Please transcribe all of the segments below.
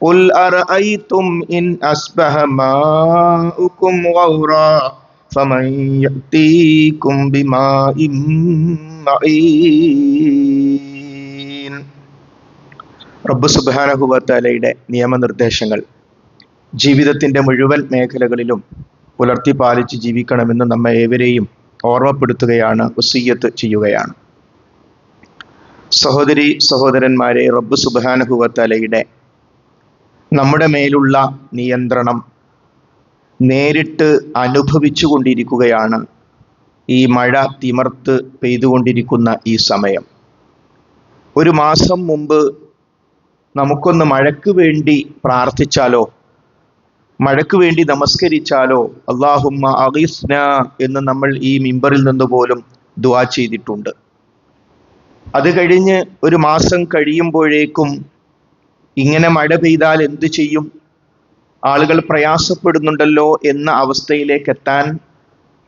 قل أرأيتم إن أصبح ماؤكم غورا فمن يأتيكم بماء معين റബ്ബ് സുബാനഹുബത്താലയുടെ നിയമനിർദ്ദേശങ്ങൾ ജീവിതത്തിന്റെ മുഴുവൻ മേഖലകളിലും പുലർത്തി പാലിച്ച് ജീവിക്കണമെന്ന് നമ്മെ ഏവരെയും ഓർമ്മപ്പെടുത്തുകയാണ് വസീയത്ത് ചെയ്യുകയാണ് സഹോദരി സഹോദരന്മാരെ റബ്ബ് സുബാനഹുവത്തലയുടെ നമ്മുടെ മേലുള്ള നിയന്ത്രണം നേരിട്ട് അനുഭവിച്ചു കൊണ്ടിരിക്കുകയാണ് ഈ മഴ തിമർത്ത് പെയ്തുകൊണ്ടിരിക്കുന്ന ഈ സമയം. ഒരു മാസം മുമ്പ് നമുക്കൊന്ന് മഴയ്ക്ക് വേണ്ടി പ്രാർത്ഥിച്ചാലോ? മഴയ്ക്ക് വേണ്ടി നമസ്കരിച്ചാലോ? അള്ളാഹുമ്മ അഗീസ്ന എന്ന് നമ്മൾ ഈ മിമ്പറിൽ നിന്ന് പോലും ദുവാ ചെയ്തിട്ടുണ്ട്. അത് കഴിഞ്ഞ് ഒരു മാസം കഴിയുമ്പോഴേക്കും ഇങ്ങനെ മഴ പെയ്താൽ എന്ത് ചെയ്യും? ആളുകൾ പ്രയാസപ്പെടുന്നുണ്ടല്ലോ എന്ന അവസ്ഥയിലേക്ക് എത്താൻ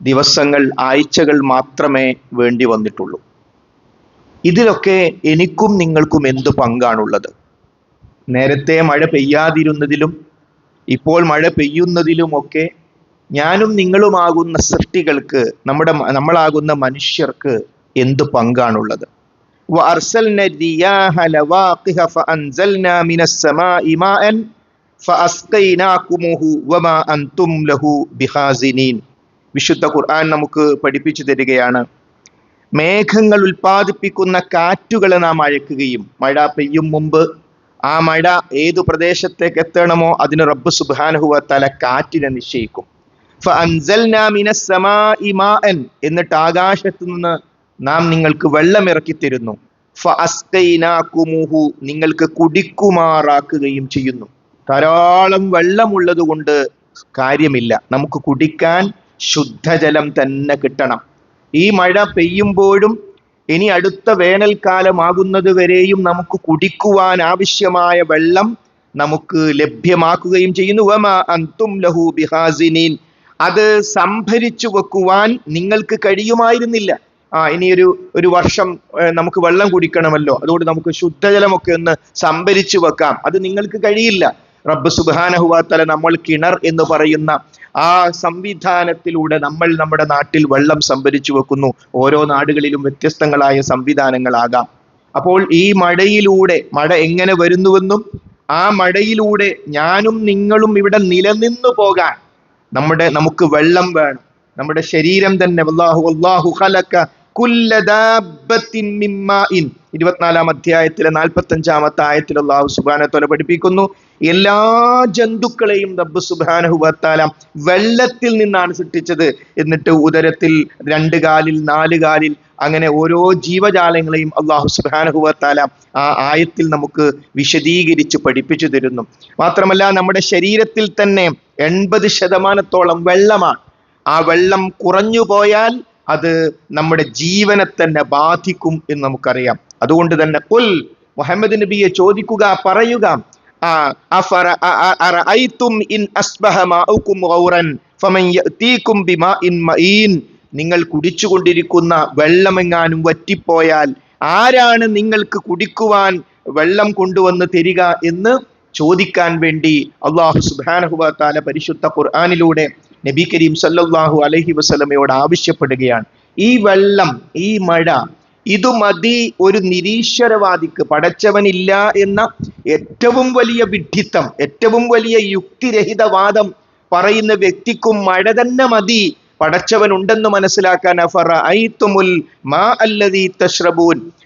ദിവസങ്ങൾ ആഴ്ചകൾ മാത്രമേ വേണ്ടി വന്നിട്ടുള്ളൂ. ഇതിലൊക്കെ എനിക്കും നിങ്ങൾക്കും എന്ത് പങ്കാണുള്ളത്? നേരത്തെ മഴ പെയ്യാതിരുന്നതിലും ഇപ്പോൾ മഴ പെയ്യുന്നതിലും ഒക്കെ ഞാനും നിങ്ങളുമാകുന്ന സൃഷ്ടികൾക്ക് നമ്മുടെ നമ്മളാകുന്ന മനുഷ്യർക്ക് എന്ത് പങ്കാണുള്ളത്? وأرسلنا الرياح لواقح فأنزلنا من السماء ماء فأسقيناكمه وما أنتم له بخازنين വിശുദ്ധ ഖുർആൻ നമുക്ക് പഠിപ്പിച്ചു തരികയാണ് മേഘങ്ങൾ ഉൽപ്പാദിപ്പിക്കുന്ന കാറ്റുകളെ നാം അഴക്കുകയും മഴ പെയ്യും മുമ്പ് ആ മഴ ഏതു പ്രദേശത്തേക്ക് എത്തണമോ അതിന് റബ്ബ് സുബാനഹുവ തല കാറ്റിനെ നിശ്ചയിക്കും എന്നിട്ട് ആകാശത്തു നിന്ന് നാം നിങ്ങൾക്ക് വെള്ളം ഇറക്കി തരുന്നു. നിങ്ങൾക്ക് കുടിക്കുമാറാക്കുകയും ചെയ്യുന്നു. ധാരാളം വെള്ളമുള്ളത് കൊണ്ട് കാര്യമില്ല. നമുക്ക് കുടിക്കാൻ ശുദ്ധജലം തന്നെ കിട്ടണം. ഈ മഴ പെയ്യുമ്പോഴും ഇനി അടുത്ത വേനൽക്കാലമാകുന്നത് വരെയും നമുക്ക് കുടിക്കുവാൻ ആവശ്യമായ വെള്ളം നമുക്ക് ലഭ്യമാക്കുകയും ചെയ്യുന്നു. അന്തും ലഹു ബിഹാസിനീൻ. അത് സംഭരിച്ചു വെക്കുവാൻ നിങ്ങൾക്ക് കഴിയുമായിരുന്നില്ല. ആ ഇനി ഒരു ഒരു വർഷം നമുക്ക് വെള്ളം കുടിക്കണമല്ലോ. അതുകൊണ്ട് നമുക്ക് ശുദ്ധജലമൊക്കെ ഒന്ന് സംഭരിച്ചു വെക്കാം. അത് നിങ്ങൾക്ക് കഴിയില്ല. റബ്ബ് സുബാനഹുവാത്തല നമ്മൾ കിണർ എന്ന് പറയുന്ന ആ സംവിധാനത്തിലൂടെ നമ്മൾ നമ്മുടെ നാട്ടിൽ വെള്ളം സംഭരിച്ചു വെക്കുന്നു. ഓരോ നാടുകളിലും വ്യത്യസ്തങ്ങളായ സംവിധാനങ്ങളാകാം. അപ്പോൾ ഈ മഴയിലൂടെ മഴ എങ്ങനെ വരുന്നുവെന്നും ആ മഴയിലൂടെ ഞാനും നിങ്ങളും ഇവിടെ നിലനിന്നു പോകാൻ നമ്മുടെ നമുക്ക് വെള്ളം വേണം. നമ്മുടെ ശരീരം തന്നെ അള്ളാഹു അള്ളാഹു ഖലക ഇരുപത്തിനാലാം അധ്യായത്തിലെ നാൽപ്പത്തി അഞ്ചാമത്തെ ആയത്തിൽ അള്ളാഹു സുബാനത്തോലെ പഠിപ്പിക്കുന്നു. എല്ലാ ജന്തുക്കളെയും റബ്ബ് സുബാനഹുബത്താല വെള്ളത്തിൽ നിന്നാണ് സൃഷ്ടിച്ചത്. എന്നിട്ട് ഉദരത്തിൽ രണ്ട് കാലിൽ നാല് കാലിൽ അങ്ങനെ ഓരോ ജീവജാലങ്ങളെയും അള്ളാഹു സുബാനഹുബത്താല ആ ആയത്തിൽ നമുക്ക് വിശദീകരിച്ച് പഠിപ്പിച്ചു തരുന്നു. മാത്രമല്ല നമ്മുടെ ശരീരത്തിൽ തന്നെ എൺപത് ശതമാനത്തോളം വെള്ളമാണ്. ആ വെള്ളം കുറഞ്ഞു പോയാൽ അത് നമ്മുടെ ജീവനെ തന്നെ ബാധിക്കും എന്ന് നമുക്കറിയാം. അതുകൊണ്ട് തന്നെ കുൽ മുഹമ്മദ് നബിയെ ചോദിക്കുക പറയുക നിങ്ങൾ കുടിച്ചുകൊണ്ടിരിക്കുന്ന വെള്ളമെങ്ങാനും വറ്റിപ്പോയാൽ ആരാണ് നിങ്ങൾക്ക് കുടിക്കുവാൻ വെള്ളം കൊണ്ടുവന്ന് തരിക എന്ന് ചോദിക്കാൻ വേണ്ടി അള്ളാഹു സുബാനഹുബാല പരിശുദ്ധ ഖുർആാനിലൂടെ നബി കരീം സല്ലാഹു അലഹി വസ്ലമയോട് ആവശ്യപ്പെടുകയാണ്. ഈ വെള്ളം ഈ മഴ ഇത് മതി ഒരു നിരീശ്വരവാദിക്ക് പടച്ചവനില്ല എന്ന ഏറ്റവും വലിയ വിഡ്ഢിത്തം ഏറ്റവും വലിയ യുക്തിരഹിതവാദം പറയുന്ന വ്യക്തിക്കും മഴ തന്നെ മതി. പടച്ചവൻ ഉണ്ടെന്ന് മനസ്സിലാക്കാൻ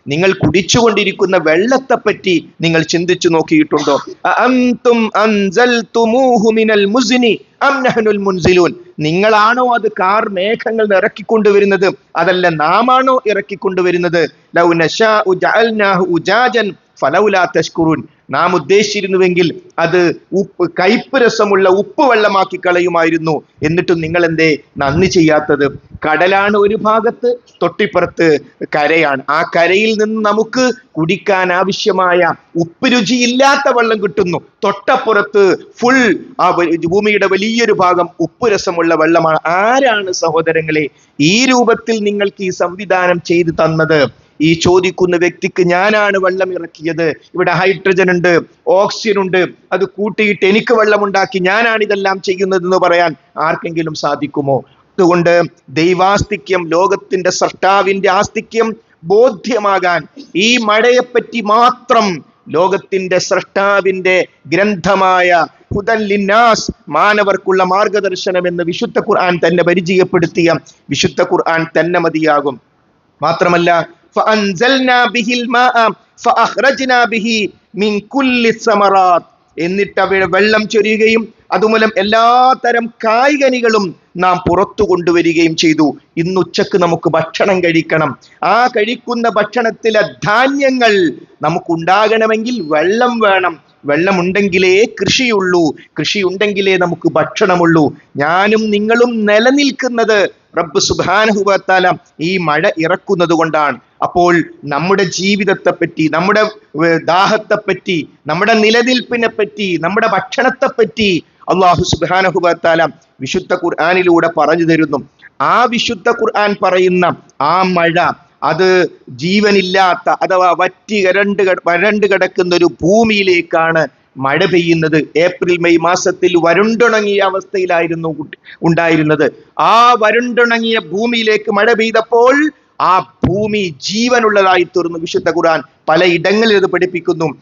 നിങ്ങൾ കുടിച്ചുകൊണ്ടിരിക്കുന്ന വെള്ളത്തെ പറ്റി നിങ്ങൾ ചിന്തിച്ചു നോക്കിയിട്ടുണ്ടോ? നിങ്ങളാണോ അത് കാർ മേഘങ്ങൾ ഇറക്കിക്കൊണ്ടുവരുന്നത് അതല്ല നാമാണോ ഇറക്കിക്കൊണ്ടുവരുന്നത്? ഫലൗലാ തഷ്കുറുൻ നാം ഉദ്ദേശിച്ചിരുന്നുവെങ്കിൽ അത് ഉപ്പ് കയ്പ് രസമുള്ള ഉപ്പ് വെള്ളമാക്കി കളയുമായിരുന്നു. എന്നിട്ടും നിങ്ങൾ എന്തേ നന്ദി ചെയ്യാത്തത്. കടലാണ് ഒരു ഭാഗത്ത് തൊട്ടിപ്പുറത്ത് കരയാണ്. ആ കരയിൽ നിന്ന് നമുക്ക് കുടിക്കാൻ ആവശ്യമായ ഉപ്പ് രുചിയില്ലാത്ത വെള്ളം കിട്ടുന്നു. തൊട്ടപ്പുറത്ത് ഫുൾ ആ ഭൂമിയുടെ വലിയൊരു ഭാഗം ഉപ്പ് രസമുള്ള വെള്ളമാണ്. ആരാണ് സഹോദരങ്ങളെ ഈ രൂപത്തിൽ നിങ്ങൾക്ക് ഈ സംവിധാനം ചെയ്തു തന്നത്? ഈ ചോദിക്കുന്ന വ്യക്തിക്ക് ഞാനാണ് വെള്ളം ഇറക്കിയത്. ഇവിടെ ഹൈഡ്രജൻ ഉണ്ട് ഓക്സിജൻ ഉണ്ട്. അത് കൂട്ടിയിട്ട് എനിക്ക് വെള്ളം ഉണ്ടാക്കി ഞാനാണ് ഇതെല്ലാം ചെയ്യുന്നതെന്ന് പറയാൻ ആർക്കെങ്കിലും സാധിക്കുമോ? അതുകൊണ്ട് ദൈവാസ്തിക്യം ലോകത്തിന്റെ സൃഷ്ടാവിന്റെ ആസ്തിക്യം ബോധ്യമാകാൻ ഈ മഴയെപ്പറ്റി മാത്രം ലോകത്തിന്റെ സൃഷ്ടാവിന്റെ ഗ്രന്ഥമായ ഹുദല്ലിന്നാസ് മാനവർക്കുള്ള മാർഗദർശനം എന്ന് വിശുദ്ധ ഖുർആൻ തന്നെ പരിചയപ്പെടുത്തിയ വിശുദ്ധ ഖുർആൻ തന്നെ മതിയാകും. മാത്രമല്ല എന്നിട്ട് അവയുടെ വെള്ളം ചൊരിയുകയും അതുമൂലം എല്ലാ തരം കായ്കനികളും നാം പുറത്തു കൊണ്ടുവരികയും ചെയ്തു. ഇന്ന് ഉച്ചയ്ക്ക് നമുക്ക് ഭക്ഷണം കഴിക്കണം. ആ കഴിക്കുന്ന ഭക്ഷണത്തിലെ ധാന്യങ്ങൾ നമുക്കുണ്ടാകണമെങ്കിൽ വെള്ളം വേണം. വെള്ളമുണ്ടെങ്കിലേ കൃഷിയുള്ളൂ. കൃഷിയുണ്ടെങ്കിലേ നമുക്ക് ഭക്ഷണമുള്ളൂ. ഞാനും നിങ്ങളും നിലനിൽക്കുന്നത് റബ്ബ് സുബാനഹുബത്താല ഈ മഴ ഇറക്കുന്നത് കൊണ്ടാണ്. അപ്പോൾ നമ്മുടെ ജീവിതത്തെ പറ്റി നമ്മുടെ ദാഹത്തെ ദാഹത്തെപ്പറ്റി നമ്മുടെ നിലനിൽപ്പിനെ പറ്റി നമ്മുടെ ഭക്ഷണത്തെ പറ്റി അള്ളാഹു സുബാനഹുബത്താല വിശുദ്ധ ഖുർആാനിലൂടെ പറഞ്ഞു തരുന്നു. ആ വിശുദ്ധ ഖുർആൻ പറയുന്ന ആ മഴ അത് ജീവനില്ലാത്ത അഥവാ വറ്റി വരണ്ട് വരണ്ട് കിടക്കുന്ന ഒരു ഭൂമിയിലേക്കാണ് മഴ പെയ്യുന്നത് ഏപ്രിൽ മെയ് മാസത്തിൽ വരണ്ടുണങ്ങിയ അവസ്ഥയിലായിരുന്നു ഉണ്ടായിരുന്നത്. ആ വരണ്ടുണങ്ങിയ ഭൂമിയിലേക്ക് മഴ പെയ്തപ്പോൾ ആ ഭൂമി ജീവനുള്ളതായി തീർന്നു. വിശുദ്ധ ഖുർആൻ പല ഇടങ്ങളിൽ ഇത് പഠിപ്പിക്കുന്നു.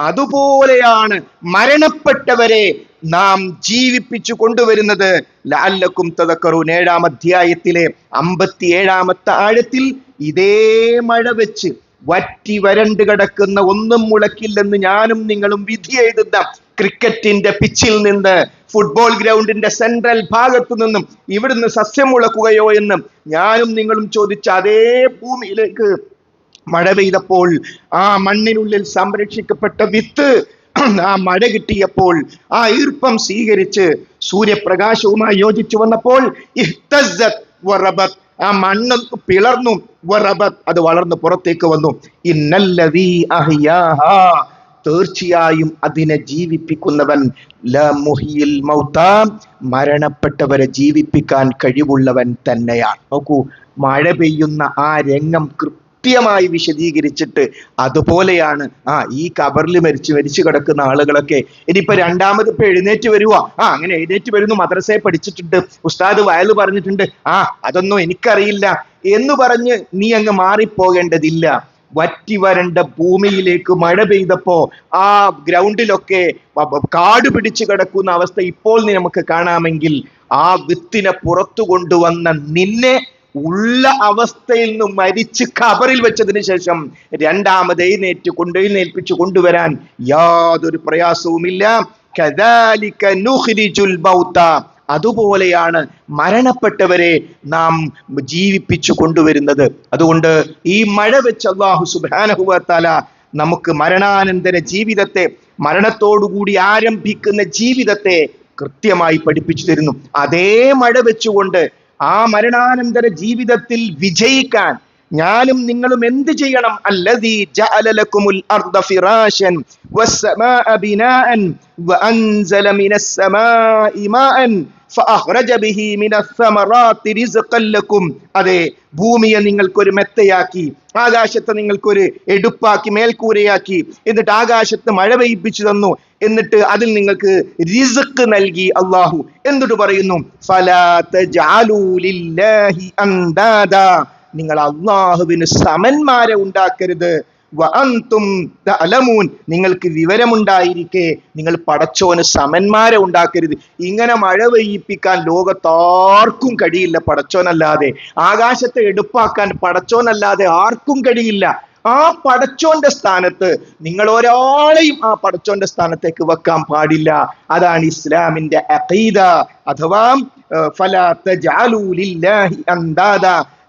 അതുപോലെയാണ് മരണപ്പെട്ടവരെ നാം ജീവിപ്പിച്ചു കൊണ്ടുവരുന്നത്. ലഅല്ലക്കും തദക്കറൂൻ. ഏഴാം അധ്യായത്തിലെ അമ്പത്തി ഏഴാമത്തെ ആഴത്തിൽ ഇതേ മഴ വെച്ച് വറ്റി വരണ്ട് കിടക്കുന്ന ഒന്നും മുളക്കില്ലെന്ന് ഞാനും നിങ്ങളും വിധി എഴുതുന്ന ക്രിക്കറ്റിന്റെ പിച്ചിൽ നിന്ന് ഫുട്ബോൾ ഗ്രൗണ്ടിന്റെ സെൻട്രൽ ഭാഗത്തു നിന്നും ഇവിടുന്ന് സസ്യം മുളക്കുകയോ എന്ന് ഞാനും നിങ്ങളും ചോദിച്ച അതേ ഭൂമിയിലേക്ക് മഴ പെയ്തപ്പോൾ ആ മണ്ണിനുള്ളിൽ സംരക്ഷിക്കപ്പെട്ട വിത്ത് ആ മഴ കിട്ടിയപ്പോൾ ആ ഈർപ്പം സ്വീകരിച്ച് സൂര്യപ്രകാശവുമായി യോജിച്ചു വന്നപ്പോൾ ആ മണ്ണ് പിളർന്നു അത് വളർന്ന് പുറത്തേക്ക് വന്നു. തീർച്ചയായും അതിനെ ജീവിപ്പിക്കുന്നവൻ മരണപ്പെട്ടവരെ ജീവിപ്പിക്കാൻ കഴിവുള്ളവൻ തന്നെയാണ്. നോക്കൂ മഴ പെയ്യുന്ന ആ രംഗം കൃത്യമായി വിശദീകരിച്ചിട്ട് അതുപോലെയാണ് ആ ഈ കബറിൽ മരിച്ചു മരിച്ചു കിടക്കുന്ന ആളുകളൊക്കെ. ഇനിയിപ്പോ രണ്ടാമത് ഇപ്പൊ എഴുന്നേറ്റ് വരുവാ. ആ അങ്ങനെ എഴുന്നേറ്റ് വരുന്നു മദ്രസയെ പഠിച്ചിട്ടുണ്ട്. ഉസ്താദ് വയൽ പറഞ്ഞിട്ടുണ്ട് ആ അതൊന്നും എനിക്കറിയില്ല എന്ന് പറഞ്ഞ് നീ അങ്ങ് മാറിപ്പോകേണ്ടതില്ല. വറ്റി വരണ്ട ഭൂമിയിലേക്ക് മഴ പെയ്തപ്പോ ആ ഗ്രൗണ്ടിലൊക്കെ കാട് പിടിച്ചു കിടക്കുന്ന അവസ്ഥ ഇപ്പോൾ നമുക്ക് കാണാമെങ്കിൽ ആ വിത്തിനെ പുറത്തു കൊണ്ടുവന്ന നിന്നെ ഉള്ള അവസ്ഥയിൽ നിന്ന് മരിച്ച് ഖബറിൽ വെച്ചതിന് ശേഷം രണ്ടാമത് എഴുന്നേറ്റ് കൊണ്ട് എഴുന്നേൽപ്പിച്ച് കൊണ്ടുവരാൻ യാതൊരു പ്രയാസവുമില്ല. അതുപോലെയാണ് മരണപ്പെട്ടവരെ നാം ജീവിപ്പിച്ചു കൊണ്ടുവരുന്നത്. അതുകൊണ്ട് ഈ മഴ വെച്ച് അള്ളാഹു സുബാനഹുവത്താല നമുക്ക് മരണാനന്തര ജീവിതത്തെ മരണത്തോടുകൂടി ആരംഭിക്കുന്ന ജീവിതത്തെ കൃത്യമായി പഠിപ്പിച്ചു തരുന്നു. അതേ മഴ വെച്ചുകൊണ്ട് ആ മരണാനന്തര ജീവിതത്തിൽ വിജയിക്കാൻ ഞാനും നിങ്ങളും എന്ത് ചെയ്യണം? അല്ലദീ അർദ ഫിറാശൻ വസ്സമാഅ ബിനാഅൻ വഅൻസല മാഅൻ ബിഹി അതെ ഭൂമിയെ നിങ്ങൾക്കൊരു മെത്തയാക്കി. ആകാശത്തെ നിങ്ങൾക്കൊരു എടുപ്പാക്കി മേൽക്കൂരയാക്കി എന്നിട്ട് ആകാശത്ത് മഴ പെയ്യിപ്പിച്ചു തന്നു. എന്നിട്ട് അതിൽ നിങ്ങൾക്ക് റിസ്ക് നൽകി അള്ളാഹു. എന്നിട്ട് പറയുന്നു? നിങ്ങൾ അള്ളാഹുവിന് സമന്മാരെ ഉണ്ടാക്കരുത്. വഅൻതും തഅലമൂൻ. നിങ്ങൾക്ക് വിവരമുണ്ടായിരിക്കെ. നിങ്ങൾ പടച്ചോന് സമന്മാരെ ഉണ്ടാക്കരുത്. ഇങ്ങനെ മഴ പെയ്യിപ്പിക്കാൻ ലോകത്താർക്കും കഴിയില്ല പടച്ചോനല്ലാതെ. ആകാശത്തെ എടുപ്പാക്കാൻ പടച്ചോനല്ലാതെ ആർക്കും കഴിയില്ല. ആ പടച്ചോന്റെ സ്ഥാനത്ത് നിങ്ങൾ ഒരാളെയും ആ പടച്ചോന്റെ സ്ഥാനത്തേക്ക് വെക്കാൻ പാടില്ല. അതാണ് ഇസ്ലാമിന്റെ അഖീദ. അഥവാ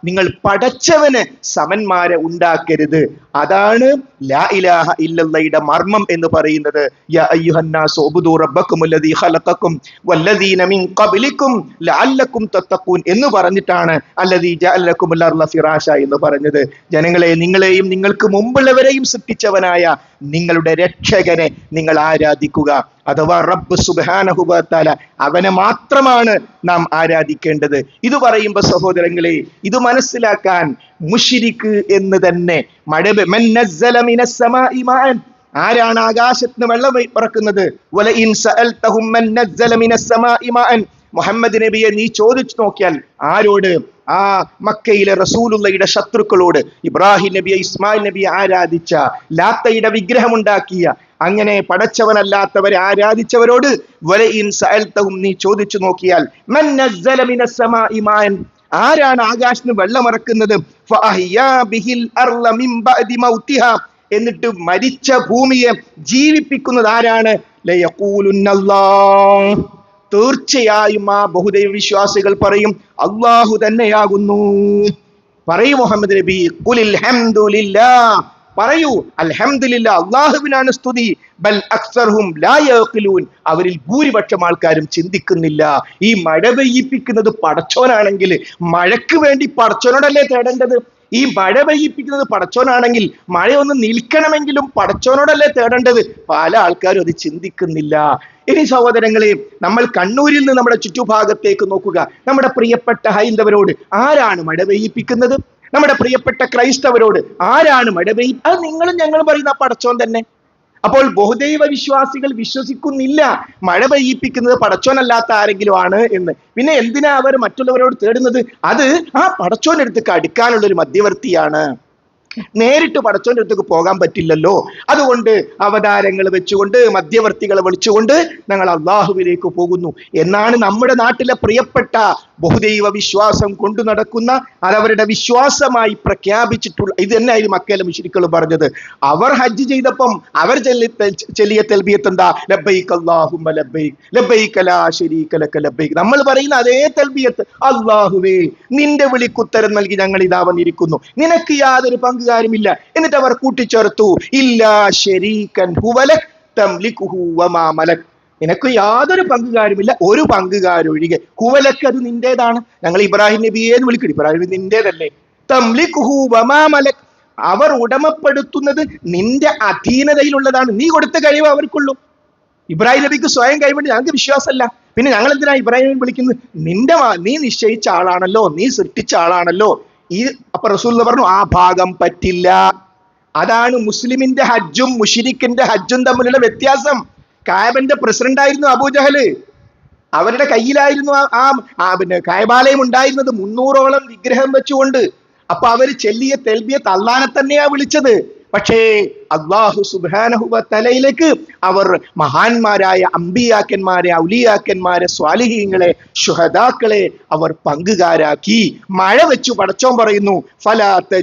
നിങ്ങൾ പടച്ചവന് സമന്മാരെ ഉണ്ടാക്കരുത്. അതാണ് ലാ ഇലാഹ ഇല്ലല്ലയുടെ മർമ്മം എന്ന് പറയുന്നത്. യാ അയ്യുഹന്നാസു ഉബ്ദു റബ്ബക്കും അല്ലദീ വല്ലദീന മിൻ ഖബ്ലിക്കും ലഅല്ലക്കും തത്തഖൂൻ എന്ന് പറഞ്ഞിട്ടാണ് അല്ലദീ ജഅലക്കും അർള ഫിറാശ എന്ന് പറഞ്ഞത്. ജനങ്ങളെ നിങ്ങളെയും നിങ്ങൾക്ക് മുമ്പുള്ളവരെയും സൃഷ്ടിച്ചവനായ നിങ്ങളുടെ രക്ഷകനെ നിങ്ങൾ ആരാധിക്കുക അഥവാ റബ്ബ് സുബാനഹുബത്താല അവനെ മാത്രമാണ് നാം ആരാധിക്കേണ്ടത് ഇത് പറയുമ്പോ സഹോദരങ്ങളെ ഇത് മനസ്സിലാക്കാൻ മുഷിരിക്ക് എന്ന് തന്നെ മഴ. ആരാണ് ആകാശത്ത് നിന്ന് വെള്ളം പറക്കുന്നത്. മുഹമ്മദ് നബിയെ നീ ചോദിച്ചു നോക്കിയാൽ ആരോട് ആ മക്കയിലെ റസൂലുള്ളയുടെ ശത്രുക്കളോട് ഇബ്രാഹിം നബിയെ ഇസ്മായിൽ നബിയെ ആരാധിച്ച ലാത്തയുടെ വിഗ്രഹമുണ്ടാക്കിയ അങ്ങനെ പടച്ചവനല്ലാത്തവരെ ആരാധിച്ചവരോട് നീ ചോദിച്ചു നോക്കിയാൽ. ആരാണ് ആകാശത്തിന് വെള്ളമറക്കുന്നത്. എന്നിട്ട് മരിച്ച ഭൂമിയെ ജീവിപ്പിക്കുന്നത് ആരാണ് ലയഖൂലുന്നല്ലാഹ്. തീർച്ചയായും ആ ബഹുദൈവ വിശ്വാസികൾ പറയും അള്ളാഹു തന്നെയാകുന്നു. പറയൂ മുഹമ്മദ് നബി കുലിൽ ഹംദുലില്ലാ. പറയൂ അൽഹംദുലില്ലാ അള്ളാഹുവിനാണ് സ്തുതി. ബൽ അക്സർഹും ലാ യഖിലൂൻ. അവരിൽ ഭൂരിപക്ഷം ആൾക്കാരും ചിന്തിക്കുന്നില്ല. ഈ മഴ പെയ്യിപ്പിക്കുന്നത് പടച്ചോനാണെങ്കിൽ മഴയ്ക്ക് വേണ്ടി പടച്ചോനോടല്ലേ തേടേണ്ടത്? ഈ മഴ പെയ്യിപ്പിക്കുന്നത് പടച്ചോനാണെങ്കിൽ മഴയൊന്ന് നിൽക്കണമെങ്കിലും പടച്ചോനോടല്ലേ തേടേണ്ടത്? പല ആൾക്കാരും അത് ചിന്തിക്കുന്നില്ല. ഇനി സഹോദരങ്ങളെ നമ്മൾ കണ്ണൂരിൽ നിന്ന് നമ്മുടെ ചുറ്റുഭാഗത്തേക്ക് നോക്കുക. നമ്മുടെ പ്രിയപ്പെട്ട ഹൈന്ദവരോട് ആരാണ് മഴ പെയ്യിപ്പിക്കുന്നത് നമ്മുടെ പ്രിയപ്പെട്ട ക്രൈസ്തവരോട് ആരാണ് പെയ്യി അത് നിങ്ങളും ഞങ്ങളും പറയുന്ന പടച്ചോൻ തന്നെ. അപ്പോൾ ബഹുദൈവ വിശ്വാസികൾ വിശ്വസിക്കുന്നില്ല മഴ പെയ്യിപ്പിക്കുന്നത് പടച്ചോനല്ലാത്ത ആരെങ്കിലും ആണ് എന്ന്. പിന്നെ എന്തിനാ അവർ മറ്റുള്ളവരോട് തേടുന്നത്? അത് ആ പടച്ചോനെടുത്ത് കടുക്കാനുള്ള ഒരു മധ്യവർത്തിയാണ്. നേരിട്ട് പടച്ചോന്റെ അടുത്തേക്ക് പോകാൻ പറ്റില്ലല്ലോ. അതുകൊണ്ട് അവതാരങ്ങൾ വെച്ചുകൊണ്ട് മധ്യവർത്തികളെ വിളിച്ചുകൊണ്ട് ഞങ്ങൾ അള്ളാഹുവിലേക്ക് പോകുന്നു. എന്നാണ് നമ്മുടെ നാട്ടിലെ പ്രിയപ്പെട്ട ബഹുദൈവ വിശ്വാസം കൊണ്ടു നടക്കുന്ന അതവരുടെ വിശ്വാസമായി പ്രഖ്യാപിച്ചിട്ടുള്ള ഇത് തന്നെയായിരുന്നു മക്കയിലെ മുഷിരിക്കൾ പറഞ്ഞത്. അവർ ഹജ്ജ് ചെയ്തപ്പം അവർ ചെല്ലി ചെല്ലിയ തെൽബിയത്ത് എന്താ? ലബൈക്ക് അല്ലാഹുമ്മ ലബൈക്ക് ലബൈക്ക് ലാ ശരീക ലക ലബൈക്ക് നമ്മൾ പറയുന്ന അതേ തെൽബിയത്ത് അള്ളാഹുവേ നിന്റെ വിളിക്കുത്തരം നൽകി ഞങ്ങൾ ഇതാ വന്നിരിക്കുന്നു. നിനക്ക് യാതൊരു പങ്കുകാരുമില്ല. എന്നിട്ട് അവർ കൂട്ടിച്ചേർത്തു. ഇല്ലാ ശരീക്കൻ ഹുവലക് തംലികുഹു വമാ മലക്. നിനക്ക് യാതൊരു പങ്കുകാരുമില്ല. ഒരു പങ്കുകാരൊഴികെ. ഹുവലക്ക് അത് നിന്റേതാണ്. ഞങ്ങൾ ഇബ്രാഹിം നബിയെ എന്ന് വിളിക്കണം ഇബ്രാഹിം നിന്റേതല്ലേ. തംലികുഹു വമാ അവർ ഉടമപ്പെടുത്തുന്നത് നിന്റെ അധീനതയിലുള്ളതാണ്. നീ കൊടുത്ത കഴിവ് അവർക്കുള്ളൂ. ഇബ്രാഹിം നബിക്ക് സ്വയം കഴിവുണ്ട്. ഞങ്ങൾക്ക് വിശ്വാസമല്ല. പിന്നെ ഞങ്ങൾ എന്തിനാ ഇബ്രാഹിം വിളിക്കുന്നത് നിന്റെ നീ നിശ്ചയിച്ച ആളാണല്ലോ. നീ സൃഷ്ടിച്ച ആളാണല്ലോ. ഈ അപ്പൊ റസൂൽ പറഞ്ഞു ആ ഭാഗം പറ്റില്ല. അതാണ് മുസ്ലിമിന്റെ ഹജ്ജും മുഷിരിക്കിന്റെ ഹജ്ജും തമ്മിലുള്ള വ്യത്യാസം. കായബന്റെ പ്രസിഡന്റായിരുന്നു അബൂജഹൽ അവരുടെ കയ്യിലായിരുന്നു ആ- ആ ആ പിന്നെ കായബാലയം ഉണ്ടായിരുന്നത് മുന്നൂറോളം വിഗ്രഹം വെച്ചുകൊണ്ട്. അപ്പൊ അവർ ചെല്ലിയ തെൽബിയ തള്ളാനെ തന്നെയാ വിളിച്ചത്. പക്ഷേ അള്ളാഹു സുബാനഹുബ തലയിലേക്ക് അവർ മഹാന്മാരായ അമ്പിയാക്കന്മാരെ ഔലിയാക്കന്മാരെ സ്വാലിഹീങ്ങളെ ശുഹദാക്കളെ അവർ പങ്കുകാരാക്കി. മഴ വെച്ചു പടച്ചോൻ പറയുന്നു ഫലാത്ത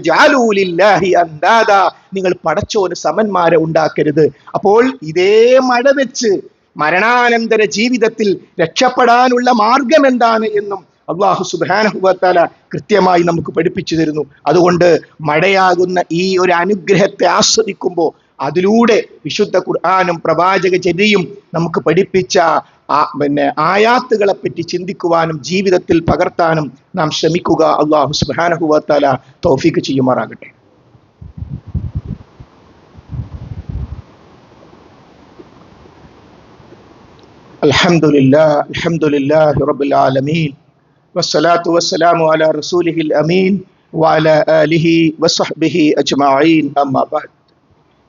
നിങ്ങൾ പടച്ചോന് സമന്മാരെ ഉണ്ടാക്കരുത്. അപ്പോൾ ഇതേ മഴ വെച്ച് മരണാനന്തര ജീവിതത്തിൽ രക്ഷപ്പെടാനുള്ള മാർഗം എന്താണ് എന്നും അള്ളാഹു സുബാനഹുബത്താല കൃത്യമായി നമുക്ക് പഠിപ്പിച്ചു തരുന്നു അതുകൊണ്ട് മഴയാകുന്ന ഈ ഒരു അനുഗ്രഹത്തെ ആസ്വദിക്കുമ്പോൾ അതിലൂടെ വിശുദ്ധ ഖുർആാനും പ്രവാചക ചര്യയും നമുക്ക് പഠിപ്പിച്ച ആ പിന്നെ ആയാത്തുകളെ പറ്റി ചിന്തിക്കുവാനും ജീവിതത്തിൽ പകർത്താനും നാം ശ്രമിക്കുക അള്ളാഹു സുബാനഹുബത്താല തൗഫീക്ക് ചെയ്യുമാറാകട്ടെ الحمد لله الحمد لله رب العالمين والصلاة والسلام على رسوله الأمين وعلى آله وصحبه أجمعين أما بعد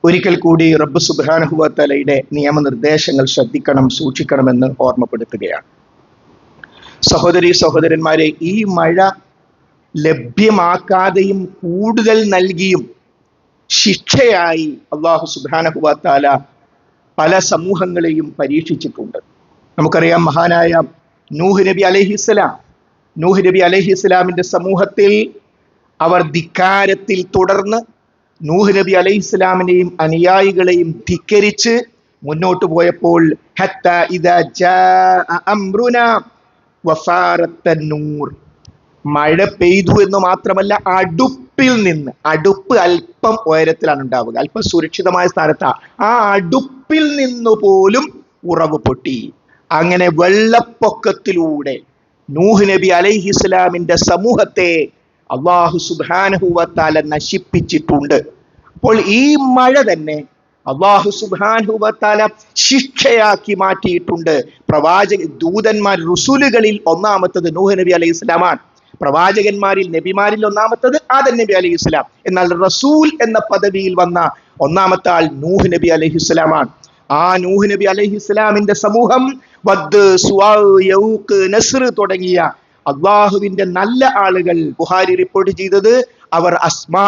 ഒരിക്കൽ കൂടി റബ്ബ് സുബാനഹുവത്തലയുടെ നിയമനിർദ്ദേശങ്ങൾ ശ്രദ്ധിക്കണം സൂക്ഷിക്കണമെന്ന് ഓർമ്മപ്പെടുത്തുകയാണ് സഹോദരി സഹോദരന്മാരെ ഈ മഴ ലഭ്യമാക്കാതെയും കൂടുതൽ നൽകിയും ശിക്ഷയായി അള്ളാഹു സുബാനഹുവത്താല പല സമൂഹങ്ങളെയും പരീക്ഷിച്ചിട്ടുണ്ട് നമുക്കറിയാം മഹാനായ നൂഹ് നബി അലഹിസ്സലാം നൂഹ് നബി അലഹിസ്സലാമിന്റെ സമൂഹത്തിൽ അവർ ധിക്കാരത്തിൽ തുടർന്ന് നൂഹ് നബി അലൈഹി ഇസ്ലാമിനെയും അനുയായികളെയും ധിക്കരിച്ച് മുന്നോട്ട് പോയപ്പോൾ മഴ പെയ്തു എന്ന് മാത്രമല്ല അടുപ്പിൽ നിന്ന് അടുപ്പ് അല്പം ഉയരത്തിലാണ് ഉണ്ടാവുക. അല്പം സുരക്ഷിതമായ സ്ഥാനത്താണ് ആ അടുപ്പിൽ നിന്ന് പോലും ഉറവ് പൊട്ടി. അങ്ങനെ വെള്ളപ്പൊക്കത്തിലൂടെ നൂഹ് നബി അലൈഹി ഇസ്ലാമിന്റെ സമൂഹത്തെ അള്ളാഹു സുബാനഹുവത്താല നശിപ്പിച്ചിട്ടുണ്ട്. അപ്പോൾ ഈ മഴ തന്നെ അള്ളാഹു സുബാനുഹുവത്താല ശിക്ഷയാക്കി മാറ്റിയിട്ടുണ്ട്. പ്രവാചക ദൂതന്മാർ റുസുലുകളിൽ ഒന്നാമത്തത് നൂഹ് നബി അലൈഹി ഇസ്ലാമാണ് പ്രവാചകന്മാരിൽ നബിമാരിൽ ഒന്നാമത്തത് ആദൻ നബി അലൈഹി ഇസ്ലാം എന്നാൽ റസൂൽ എന്ന പദവിയിൽ വന്ന ഒന്നാമത്തെ ആൾ നൂഹ് നബി അലൈഹി ഇസ്ലാമാണ് ആ നൂഹ് നബി അലൈഹി ഇസ്ലാമിന്റെ സമൂഹം വദ് നസ്ർ തുടങ്ങിയ അള്ളാഹുവിന്റെ നല്ല ആളുകൾ ബുഹാരി റിപ്പോർട്ട് ചെയ്തത് അവർ അസ്മാ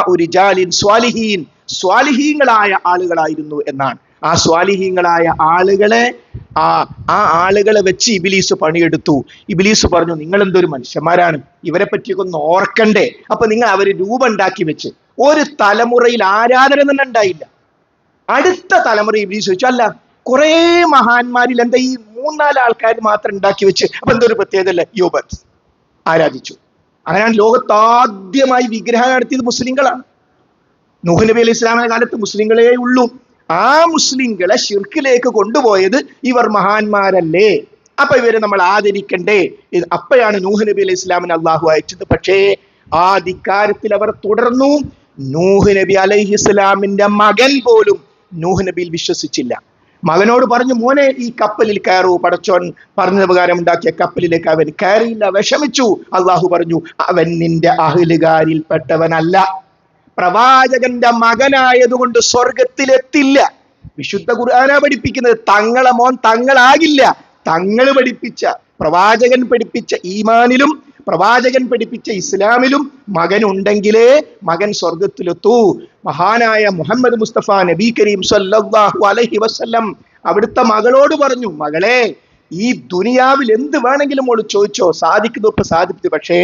സ്വാലിഹീൻ സ്വാലിഹീങ്ങളായ ആളുകളായിരുന്നു എന്നാണ്. ആ സ്വാലിഹീങ്ങളായ ആളുകളെ ആ ആ ആളുകളെ വെച്ച് ഇബിലീസ് പണിയെടുത്തു. ഇബിലീസ് പറഞ്ഞു നിങ്ങൾ എന്തൊരു മനുഷ്യന്മാരാണ്? ഇവരെ പറ്റിയൊക്കെ ഒന്ന് ഓർക്കണ്ടേ? അപ്പൊ നിങ്ങൾ അവർ രൂപം ഉണ്ടാക്കി വെച്ച്. ഒരു തലമുറയിൽ ആരാധന തന്നെ ഉണ്ടായില്ല. അടുത്ത തലമുറ ഇബ്ലീസ് ചോദിച്ചു അല്ല കുറെ മഹാന്മാരിൽ എന്താ ഈ മൂന്നാൽ ആൾക്കാർ മാത്രം ഉണ്ടാക്കി വെച്ച്? അപ്പൊ എന്തൊരു പ്രത്യേകത അല്ലേ യോബത്ത് ആരാധിച്ചു. അങ്ങനെയാണ് ലോകത്ത് ആദ്യമായി വിഗ്രഹം നടത്തിയത് മുസ്ലിങ്ങളാണ്. നൂഹ് നബി അലൈഹി ഇസ്ലാമിന്റെ കാലത്ത് മുസ്ലിങ്ങളെ ഉള്ളൂ. ആ മുസ്ലിങ്ങളെ ഷിർക്കിലേക്ക് കൊണ്ടുപോയത് ഇവർ മഹാന്മാരല്ലേ? അപ്പൊ ഇവരെ നമ്മൾ ആദരിക്കണ്ടേ? അപ്പയാണ് നൂഹ് നബി അലൈഹി ഇസ്ലാമിന് അള്ളാഹു അയച്ചത്. പക്ഷേ ആ ധിക്കാരത്തിൽ അവർ തുടർന്നു. നൂഹ് നബി അലൈഹി ഇസ്ലാമിന്റെ മകൻ പോലും നൂഹ് നബിയിൽ വിശ്വസിച്ചില്ല. മകനോട് പറഞ്ഞു മോനെ ഈ കപ്പലിൽ കയറൂ. പടച്ചോൻ പറഞ്ഞ പ്രകാരം ഉണ്ടാക്കിയ കപ്പലിലേക്ക് അവൻ കയറിയില്ല വിഷമിച്ചു. അള്ളാഹു പറഞ്ഞു അവൻ നിന്റെ അഹലുകാരിൽ പെട്ടവനല്ല പ്രവാചകന്റെ മകനായതുകൊണ്ട് സ്വർഗത്തിലെത്തില്ല വിശുദ്ധ ഖുർആന പഠിപ്പിക്കുന്നത് തങ്ങളെ മോൻ തങ്ങളാകില്ല. തങ്ങൾ പഠിപ്പിച്ച പ്രവാചകൻ പഠിപ്പിച്ച ഈമാനിലും പ്രവാചകൻ പഠിപ്പിച്ച ഇസ്ലാമിലും മകൻ ഉണ്ടെങ്കിലേ മകൻ സ്വർഗത്തിലെത്തൂ മഹാനായ മുഹമ്മദ് മുസ്തഫ നബി കരീം സല്ലാഹു അലഹി വസ്ല്ലം അവിടുത്തെ മകളോട് പറഞ്ഞു മകളെ ഈ ദുനിയാവിൽ എന്ത് വേണമെങ്കിലും അവൾ ചോദിച്ചോ സാധിക്കുന്നു ഇപ്പൊ സാധിപ്പിച്ചു. പക്ഷേ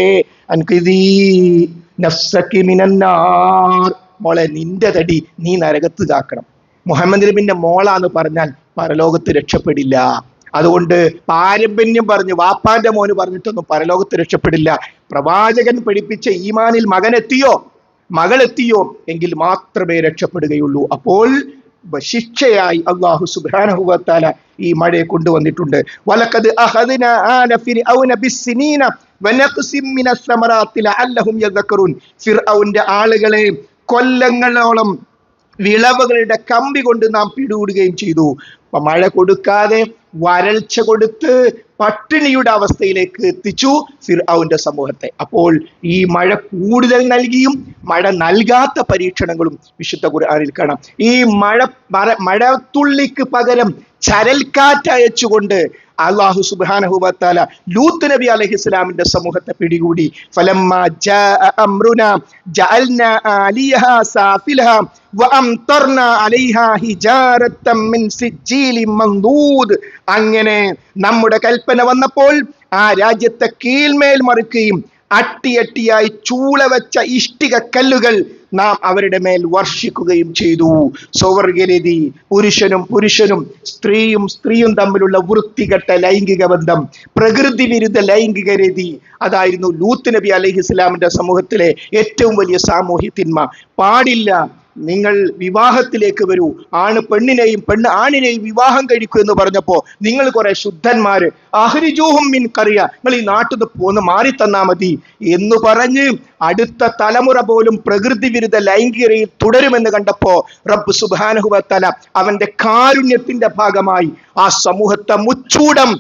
മോളെ നിന്റെ തടി നീ നരകത്ത് കാക്കണം. മുഹമ്മദ് നബിന്റെ മോളാന്ന് പറഞ്ഞാൽ പരലോകത്ത് രക്ഷപ്പെടില്ല. അതുകൊണ്ട് പാരമ്പര്യം പറഞ്ഞു വാപ്പാന്റെ മോന് പറഞ്ഞിട്ടൊന്നും പരലോകത്ത് രക്ഷപ്പെടില്ല. പ്രവാചകൻ പഠിപ്പിച്ച ഈമാനിൽ മകനെത്തിയോ? മകളെത്തിയോ? എങ്കിൽ മാത്രമേ രക്ഷപ്പെടുകയുള്ളൂ. അപ്പോൾ ശിക്ഷയായി അള്ളാഹു സുബാനഹുവത്താല ഈ മഴയെ കൊണ്ടുവന്നിട്ടുണ്ട്. വലക്കത് ആളുകളെ കൊല്ലങ്ങളോളം വിളവുകളുടെ കമ്പി കൊണ്ട് നാം പിടികൂടുകയും ചെയ്തു. മഴ കൊടുക്കാതെ വരൾച്ച കൊടുത്ത് പട്ടിണിയുടെ അവസ്ഥയിലേക്ക് എത്തിച്ചു ഫിർഔന്റെ സമൂഹത്തെ. അപ്പോൾ ഈ മഴ കൂടുതൽ നൽകിയും മഴ നൽകാത്ത പരീക്ഷണങ്ങളും വിശുദ്ധ ഖുർആനിൽ കാണാം. ഈ മഴ മഴ മഴത്തുള്ളിക്ക് പകരം ചരൽക്കാറ്റ് അയച്ചുകൊണ്ട് അള്ളാഹു സുബ്ഹാനഹു വതആല ലൂത്ത് നബി അലൈഹി ഇസ്ലാമിന്റെ സമൂഹത്തെ പിടികൂടി. ഫലമ്മ അങ്ങനെ നമ്മുടെ കൽപ്പന വന്നപ്പോൾ ആ രാജ്യത്തെ കീഴ്മേൽ മറിക്കുകയും അട്ടിയട്ടിയായി ചൂള വെച്ച ഇഷ്ടിക കല്ലുകൾ നാം അവരുടെ മേൽ വർഷിക്കുകയും ചെയ്തു. സ്വവർഗരതി പുരുഷനും പുരുഷനും സ്ത്രീയും സ്ത്രീയും തമ്മിലുള്ള വൃത്തികെട്ട ലൈംഗിക ബന്ധം പ്രകൃതി വിരുദ്ധ ലൈംഗിക രതി. അതായിരുന്നു ലൂത്ത് നബി അലൈഹി ഇസ്ലാമിന്റെ സമൂഹത്തിലെ ഏറ്റവും വലിയ സാമൂഹ്യ തിന്മ പാടില്ല നിങ്ങൾ വിവാഹത്തിലേക്ക് വരൂ. ആണ് പെണ്ണിനെയും പെണ്ണ് ആണിനെയും വിവാഹം കഴിക്കൂ എന്ന് പറഞ്ഞപ്പോ നിങ്ങൾ കുറെ ശുദ്ധന്മാര് അഹരിജൂഹും മിൻ കറിയ നിങ്ങൾ ഈ നാട്ടിൽ നിന്ന് പോന്ന് മാറി തന്നാ മതി എന്ന് പറഞ്ഞ് അടുത്ത തലമുറ പോലും പ്രകൃതി വിരുദ്ധ ലൈംഗികതയിൽ തുടരുമെന്ന് കണ്ടപ്പോ റബ്ബ് സുബാനഹുബത്തല അവന്റെ കാരുണ്യത്തിന്റെ ഭാഗമായി ആ സമൂഹത്തെ മുച്ചൂടം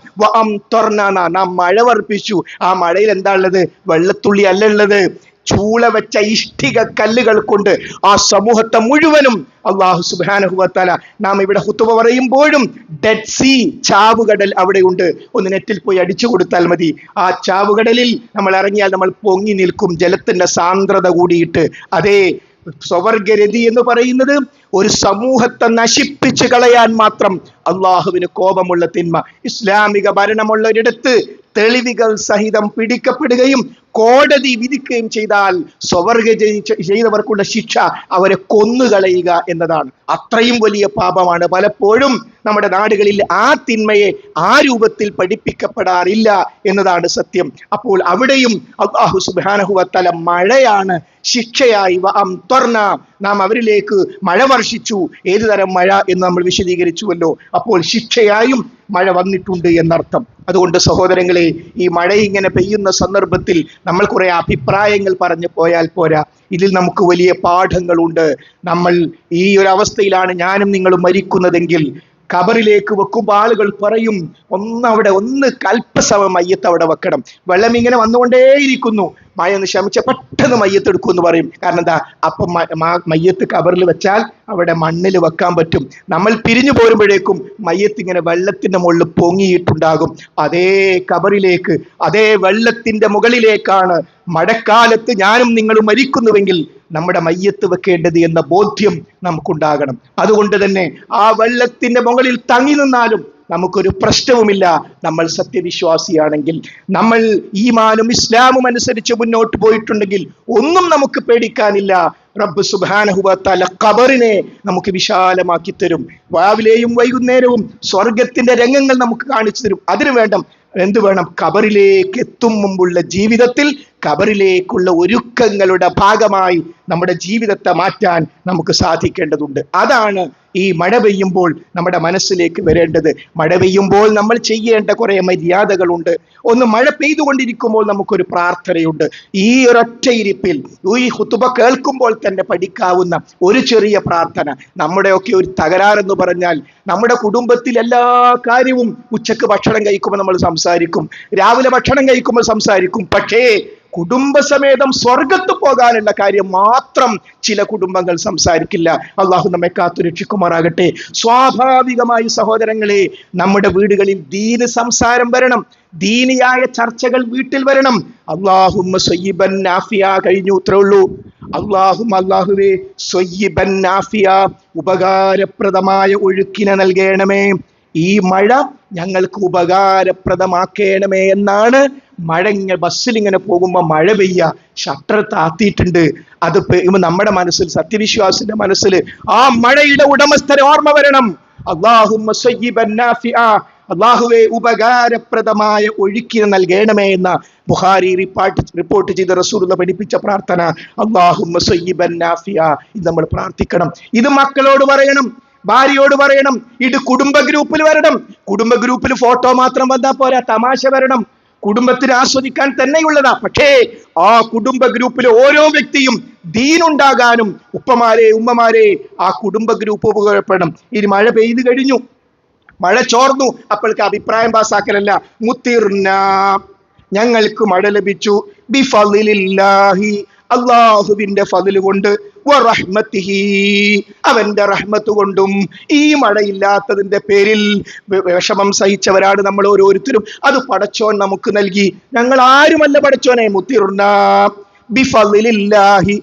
നാം മഴ വർപ്പിച്ചു. ആ മഴയിൽ എന്താ ഉള്ളത്? വെള്ളത്തുള്ളി അല്ല ഉള്ളത്. ചൂള വെച്ച ഇഷ്ടിക കല്ലുകൾ കൊണ്ട് ആ സമൂഹത്തെ മുഴുവനും അള്ളാഹു സുബാനഹുവത്തല നാം ഇവിടെ ഹുത്തുവ പറയുമ്പോഴും ഡെഡ് സീ ചാവുകടൽ അവിടെയുണ്ട്. ഒന്ന് നെറ്റിൽ പോയി അടിച്ചു കൊടുത്താൽ മതി. ആ ചാവുകടലിൽ നമ്മൾ ഇറങ്ങിയാൽ നമ്മൾ പൊങ്ങി നിൽക്കും. ജലത്തിന്റെ സാന്ദ്രത കൂടിയിട്ട്. അതേ സ്വവർഗരതി എന്ന് പറയുന്നത് ഒരു സമൂഹത്തെ നശിപ്പിച്ചു കളയാൻ മാത്രം അള്ളാഹുവിന് കോപമുള്ള തിന്മ ഇസ്ലാമിക ഭരണമുള്ളൊരിടത്ത് തെളിവുകൾ സഹിതം പിടിക്കപ്പെടുകയും കോടതി വിധിക്കുകയും ചെയ്താൽ സ്വവർഗ ചെയ്തവർക്കുള്ള ശിക്ഷ അവരെ കൊന്നുകളയുക എന്നതാണ്. അത്രയും വലിയ പാപമാണ്. പലപ്പോഴും നമ്മുടെ നാടുകളിൽ ആ തിന്മയെ ആ രൂപത്തിൽ പഠിപ്പിക്കപ്പെടാറില്ല എന്നതാണ് സത്യം. അപ്പോൾ അവിടെയും അള്ളാഹു സുബാനഹുവത്തല മഴയാണ് ശിക്ഷയായി. നാം അവരിലേക്ക് മഴ വർഷിച്ചു. ഏതു തരം മഴ എന്ന് നമ്മൾ വിശദീകരിച്ചുവല്ലോ. അപ്പോൾ ശിക്ഷയായും മഴ വന്നിട്ടുണ്ട് എന്നർത്ഥം. അതുകൊണ്ട് സഹോദരങ്ങളെ ഈ മഴ ഇങ്ങനെ പെയ്യുന്ന സന്ദർഭത്തിൽ നമ്മൾ കുറെ അഭിപ്രായങ്ങൾ പറഞ്ഞു പോയാൽ പോരാ. ഇതിൽ നമുക്ക് വലിയ പാഠങ്ങളുണ്ട്. നമ്മൾ ഈ ഒരു അവസ്ഥയിലാണ് ഞാനും നിങ്ങളും മരിക്കുന്നതെങ്കിൽ ഖബറിലേക്ക് വെക്കുമ്പോൾ ആളുകൾ പറയും ഒന്ന് അവിടെ ഒന്ന് കൽപ്പസമ മയ്യത്ത് അവിടെ വെക്കണം. വെള്ളം ഇങ്ങനെ വന്നുകൊണ്ടേയിരിക്കുന്നു. മഴ ഒന്ന് ശമിച്ച പെട്ടെന്ന് മയ്യത്ത് എടുക്കും എന്ന് പറയും. കാരണം എന്താ? അപ്പം മയ്യത്ത് കബറിൽ വെച്ചാൽ അവിടെ മണ്ണിൽ വെക്കാൻ പറ്റും. നമ്മൾ പിരിഞ്ഞു പോരുമ്പോഴേക്കും മയ്യത്ത് ഇങ്ങനെ വെള്ളത്തിന്റെ മുകളിൽ പൊങ്ങിയിട്ടുണ്ടാകും. അതേ കബറിലേക്ക് അതേ വെള്ളത്തിന്റെ മുകളിലേക്കാണ്. മഴക്കാലത്ത് ഞാനും നിങ്ങളും മരിക്കുന്നുവെങ്കിൽ നമ്മുടെ മയ്യത്ത് വെക്കേണ്ടത് എന്ന ബോധ്യം നമുക്കുണ്ടാകണം. അതുകൊണ്ട് തന്നെ ആ വെള്ളത്തിന്റെ മുകളിൽ തങ്ങി നിന്നാലും നമുക്കൊരു പ്രശ്നവുമില്ല. നമ്മൾ സത്യവിശ്വാസിയാണെങ്കിൽ നമ്മൾ ഈമാനും ഇസ്ലാമും അനുസരിച്ച് മുന്നോട്ട് പോയിട്ടുണ്ടെങ്കിൽ ഒന്നും നമുക്ക് പേടിക്കാനില്ല. റബ്ബ് സുബാനഹുബത്താല കബറിനെ നമുക്ക് വിശാലമാക്കി തരും. രാവിലെയും വൈകുന്നേരവും സ്വർഗത്തിന്റെ രംഗങ്ങൾ നമുക്ക് കാണിച്ചു തരും. അതിനു വേണ്ട എന്ത് വേണം? കബറിലേക്ക് എത്തും മുമ്പുള്ള ജീവിതത്തിൽ കബറിലേക്കുള്ള ഒരുക്കങ്ങളുടെ ഭാഗമായി നമ്മുടെ ജീവിതത്തെ മാറ്റാൻ നമുക്ക് സാധിക്കേണ്ടതുണ്ട്. അതാണ് ഈ മഴ പെയ്യുമ്പോൾ നമ്മുടെ മനസ്സിലേക്ക് വരേണ്ടത് മഴ പെയ്യുമ്പോൾ നമ്മൾ ചെയ്യേണ്ട കുറെ മര്യാദകളുണ്ട്. ഒന്ന് മഴ പെയ്തുകൊണ്ടിരിക്കുമ്പോൾ നമുക്കൊരു പ്രാർത്ഥനയുണ്ട്. ഈ ഒരൊറ്റ ഇരിപ്പിൽ ഈ ഹുത്തുബ കേൾക്കുമ്പോൾ തന്നെ പഠിക്കാവുന്ന ഒരു ചെറിയ പ്രാർത്ഥന. നമ്മുടെയൊക്കെ ഒരു തകരാറെന്ന് പറഞ്ഞാൽ നമ്മുടെ കുടുംബത്തിൽ എല്ലാ കാര്യവും ഉച്ചയ്ക്ക് ഭക്ഷണം കഴിക്കുമ്പോൾ നമ്മൾ സംസാരിക്കും. രാവിലെ ഭക്ഷണം കഴിക്കുമ്പോൾ സംസാരിക്കും. പക്ഷേ കുടുംബസമേതം സ്വർഗത്ത് പോകാനുള്ള കാര്യം മാത്രം ചില കുടുംബങ്ങൾ സംസാരിക്കില്ല. അള്ളാഹു നമ്മെ കാത്തു രക്ഷിക്കുമാറാകട്ടെ. സ്വാഭാവികമായി സഹോദരങ്ങളെ നമ്മുടെ വീടുകളിൽ ദീന് സംസാരം വരണം. ദീനിയായ ചർച്ചകൾ വീട്ടിൽ വരണം. അള്ളാഹുമ്മ സയ്യിബൻ നാഫിയ കഴിഞ്ഞു ഇത്രേ ഉള്ളൂ. അള്ളാഹും അള്ളാഹുവേ സയ്യിബൻ നാഫിയ ഉപകാരപ്രദമായ ഒഴുക്കിനെ നൽകണമേ. ഈ മഴ ഞങ്ങൾക്ക് ഉപകാരപ്രദമാക്കണമേ എന്നാണ് മഴ ഇങ്ങനെ ബസ്സിൽ ഇങ്ങനെ പോകുമ്പോൾ മഴ പെയ്യ ഷട്ടർ താത്തിയിട്ടുണ്ട്. അത് നമ്മുടെ മനസ്സിൽ സത്യവിശ്വാസിന്റെ മനസ്സിൽ ആ മഴയുടെ ഉടമസ്ഥരെ ഓർമ്മ വരണം. അള്ളാഹു അള്ളാഹുവെ ഉപകാരപ്രദമായ ഒഴുക്കിന് നൽകണമേ എന്ന ബുഹാരി റിപ്പോർട്ട് റിപ്പോർട്ട് ചെയ്ത റസൂലുള്ള പഠിപ്പിച്ച പ്രാർത്ഥന. അള്ളാഹു ഇത് നമ്മൾ പ്രാർത്ഥിക്കണം. ഇത് മക്കളോട് പറയണം ഭാര്യയോട് പറയണം ഇത് കുടുംബ ഗ്രൂപ്പിൽ വരണം. കുടുംബ ഗ്രൂപ്പിൽ ഫോട്ടോ മാത്രം വന്നാൽ പോരാ തമാശ വരണം. കുടുംബത്തിന് ആസ്വദിക്കാൻ തന്നെയുള്ളതാ. പക്ഷേ ആ കുടുംബ ഗ്രൂപ്പിലെ ഓരോ വ്യക്തിയും ദീനുണ്ടാകാനും ഉപ്പമാരെ ഉമ്മമാരെ ആ കുടുംബ ഗ്രൂപ്പ് ഉപകാരപ്പെടണം. ഇനി മഴ പെയ്തു കഴിഞ്ഞു. മഴ ചോർന്നു. അപ്പോഴേക്ക് അഭിപ്രായം പാസാക്കലല്ല. മുത്തിർന ഞങ്ങൾക്ക് മഴ ലഭിച്ചു. ബിഫലില്ലാഹി അള്ളാഹുവിന്റെ ഫതിൽ കൊണ്ട് അവന്റെ റഹ്മത്ത് കൊണ്ടും ഈ മഴയില്ലാത്തതിന്റെ പേരിൽ വിഷമം സഹിച്ചവരാണ് നമ്മൾ ഓരോരുത്തരും. അത് പടച്ചോൻ നമുക്ക് നൽകി. ഞങ്ങൾ ആരുമല്ല പടച്ചോനെ? വബിറഹ്മത്തിഹി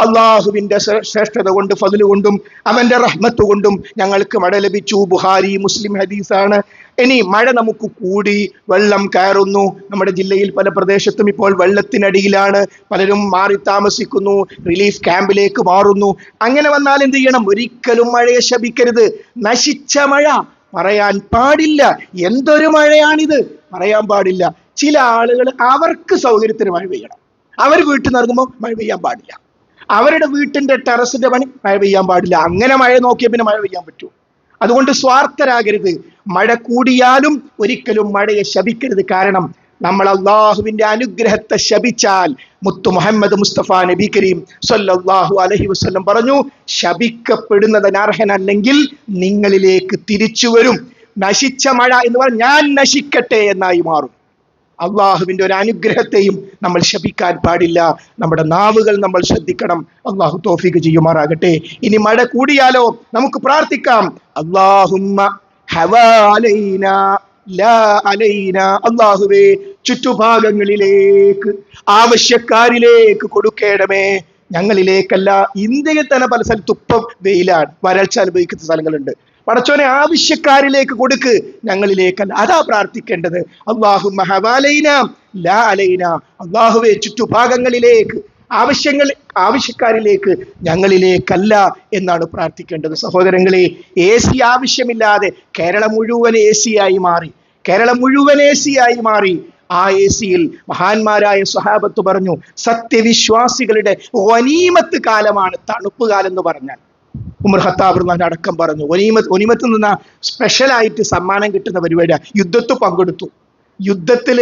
അള്ളാഹുവിന്റെ ശ്ര- ശ്രേഷ്ഠത കൊണ്ട് ഫതിൽ കൊണ്ടും അവന്റെ റഹ്മത്ത് കൊണ്ടും ഞങ്ങൾക്ക് മഴ ലഭിച്ചു. ബുഹാരി മുസ്ലിം ഹദീസാണ്. ഇനി മഴ നമുക്ക് കൂടി വെള്ളം കയറുന്നു. നമ്മുടെ ജില്ലയിൽ പല പ്രദേശത്തും ഇപ്പോൾ വെള്ളത്തിനടിയിലാണ്. പലരും മാറി താമസിക്കുന്നു. റിലീഫ് ക്യാമ്പിലേക്ക് മാറുന്നു. അങ്ങനെ വന്നാൽ എന്ത് ചെയ്യണം? ഒരിക്കലും മഴയെ ശപിക്കരുത്. നശിച്ച മഴ പറയാൻ പാടില്ല. എന്തൊരു മഴയാണിത്? പറയാൻ പാടില്ല. ചില ആളുകൾ അവർക്ക് സൗകര്യത്തിന് മഴ പെയ്യണം. അവർ വീട്ടിൽ നിന്ന് ഇറങ്ങുമ്പോൾ മഴ പെയ്യാൻ പാടില്ല. അവരുടെ വീട്ടിന്റെ ടെറസിന്റെ പണി മഴ പെയ്യാൻ പാടില്ല. അങ്ങനെ മഴ നോക്കിയാൽ പിന്നെ മഴ പെയ്യാൻ പറ്റൂ. അതുകൊണ്ട് സ്വാർത്ഥരാകരുത്. മഴ കൂടിയാലും ഒരിക്കലും മഴയെ ശപിക്കരുത്. കാരണം നമ്മൾ അള്ളാഹുവിന്റെ അനുഗ്രഹത്തെ ശപിച്ചാൽ മുത്തു മുഹമ്മദ് മുസ്തഫ നബി കരീം സല്ലാഹു അലഹി വസല്ലം പറഞ്ഞു ശപിക്കപ്പെടുന്നതിന് അർഹനല്ലെങ്കിൽ നിങ്ങളിലേക്ക് തിരിച്ചു വരും. നശിച്ച മഴ എന്ന് പറഞ്ഞാൽ ഞാൻ നശിക്കട്ടെ എന്നായി മാറും. അള്ളാഹുവിന്റെ ഒരു അനുഗ്രഹത്തെയും നമ്മൾ ശപിക്കാൻ പാടില്ല. നമ്മുടെ നാവുകൾ നമ്മൾ ശ്രദ്ധിക്കണം. അള്ളാഹു തോഫിക്ക് ചെയ്യുമാറാകട്ടെ. ഇനി മഴ കൂടിയാലോ? നമുക്ക് പ്രാർത്ഥിക്കാം. അള്ളാഹുമ്മ ഹവാലൈന അള്ളാഹുവേ ചുറ്റുഭാഗങ്ങളിലേക്ക് ആവശ്യക്കാരിലേക്ക് കൊടുക്കേണമേ. ഞങ്ങളിലേക്കല്ല ഇന്ത്യയിൽ തന്നെ പല സ്ഥലത്തും ഇപ്പം വെയിലാണ്. വരൾച്ച അനുഭവിക്കുന്ന സ്ഥലങ്ങളുണ്ട്. പടച്ചോനെ ആവശ്യക്കാരിലേക്ക് കൊടുക്ക്. ഞങ്ങളിലേക്കല്ല. അതാ പ്രാർത്ഥിക്കേണ്ടത്. അള്ളാഹു മഹവാലൈന ലാ അലൈന. അള്ളാഹുവെ ചുറ്റുഭാഗങ്ങളിലേക്ക് ആവശ്യങ്ങൾ ആവശ്യക്കാരിലേക്ക് ഞങ്ങളിലേക്കല്ല എന്നാണ് പ്രാർത്ഥിക്കേണ്ടത്. സഹോദരങ്ങളെ എ സി ആവശ്യമില്ലാതെ കേരളം മുഴുവൻ എ സി ആയി മാറി. കേരളം മുഴുവൻ എ സി ആയി മാറി. ആ എ സിയിൽ മഹാന്മാരായ സ്വഹാബത്ത് പറഞ്ഞു സത്യവിശ്വാസികളുടെ ഒനീമത്ത് കാലമാണ് തണുപ്പ് കാലം എന്ന് പറഞ്ഞാൽ. ഉമർ ഖത്താബ് റളിയല്ലാഹു അടക്കം പറഞ്ഞു ഒനീമത്ത് ഒനീമത്ത് നിന്ന് സ്പെഷ്യലായിട്ട് സമ്മാനം കിട്ടുന്ന പരിപാടിയാണ് യുദ്ധത്തിൽ പങ്കെടുത്തു. യുദ്ധത്തിൽ